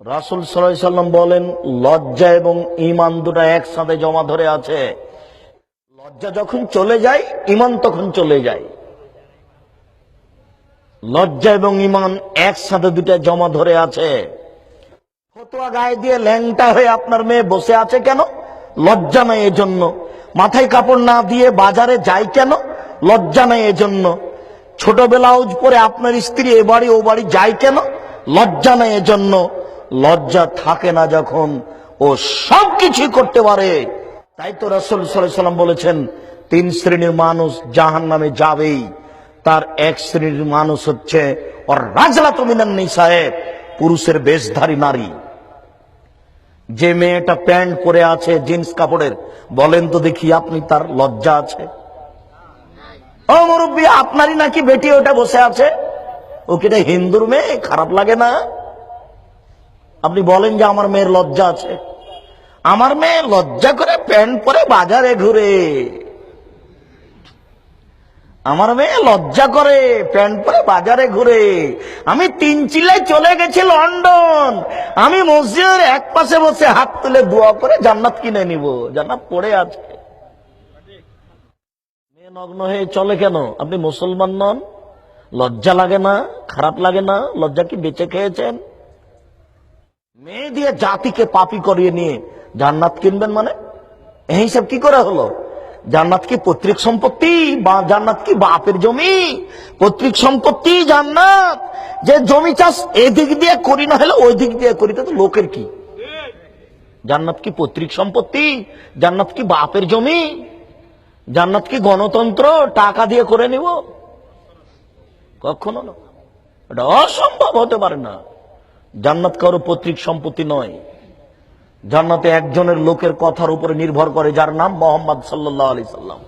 রাসুল সাল্লাম বলেন, লজ্জা এবং ইমান দুটা একসাথে জমা ধরে আছে। লজ্জা যখন চলে যায় ইমান তখন চলে যায়। লজ্জা এবং ইমান একসাথে দুটা জমা ধরে আছে। ফতুয়া গায়ে দিয়ে ল্যাংটা হয়ে আপনার মেয়ে বসে আছে কেন? লজ্জা নাই এজন্য। মাথায় কাপড় না দিয়ে বাজারে যায় কেন? লজ্জা নাই এজন্য। ছোট ব্লাউজ পরে আপনার স্ত্রী এ বাড়ি ও বাড়ি যায় কেন? লজ্জা নাই এজন্য। লজ্জা থাকে না যখন ও সব কিছুই করতে পারে। তাই তো রসুল সাল্লাম বলেছেন, তিন শ্রেণির মানুষ জাহান নামে যাবেই। তার এক শ্রেণির মানুষ হচ্ছে ওর রাজলা সাহেব পুরুষের বেশধারী নারী। যে মেয়েটা প্যান্ট পরে আছে, জিন্স কাপড়ের, বলেন তো দেখি আপনি তার লজ্জা আছে? ও মুরব্বী, আপনারই নাকি বেটি ওটা বসে আছে? ও কিটা হিন্দুর মেয়ে, খারাপ লাগে না? আপনি বলেন যে আমার মেয়ের লজ্জা আছে। আমার মেয়ে লজ্জা করে প্যান্ট পরে বাজারে ঘুরে। আমার মেয়ে লজ্জা করে প্যান্ট পরে বাজারে ঘুরে। আমি তিন চিল্লায় চলে গেছি লন্ডন। আমি মসজিদের এক পাশে বসে হাত তুলে দোয়া করে জান্নাত কিনে নিব। জান্নাত পড়ে আছে। মেয়ে নগ্ন হয়ে চলে কেন? আপনি মুসলমান নন? লজ্জা লাগে না? খারাপ লাগে না? লজ্জা কি বেঁচে খেয়েছেন? মেয়ে দিয়ে জাতিকে পাপি করিয়ে নিয়ে জান্নাত কিনবেন মানে? এই হিসাব কি করে হলো? জান্নাত কি পৈতৃক সম্পত্তি বা জান্নাত কি বাপের জমি? পৈতৃক সম্পত্তি জান্নাত। যে জমি চাষ এদিক দিয়ে করি না হলে ওই দিক দিয়ে করি তো লোকের কি? জান্নাত কি পৈতৃক সম্পত্তি? জান্নাত কি বাপের জমি? জান্নাত কি গণতন্ত্র? টাকা দিয়ে করে নিব? কখনো না। এটা অসম্ভব হতে পারে না। জান্নাত কারও পৈতৃক সম্পত্তি নয়। জান্নাতে একজনের লোকের কথার উপরে নির্ভর করে যার নাম মোহাম্মদ সাল্লাহ আলি সাল্লাম।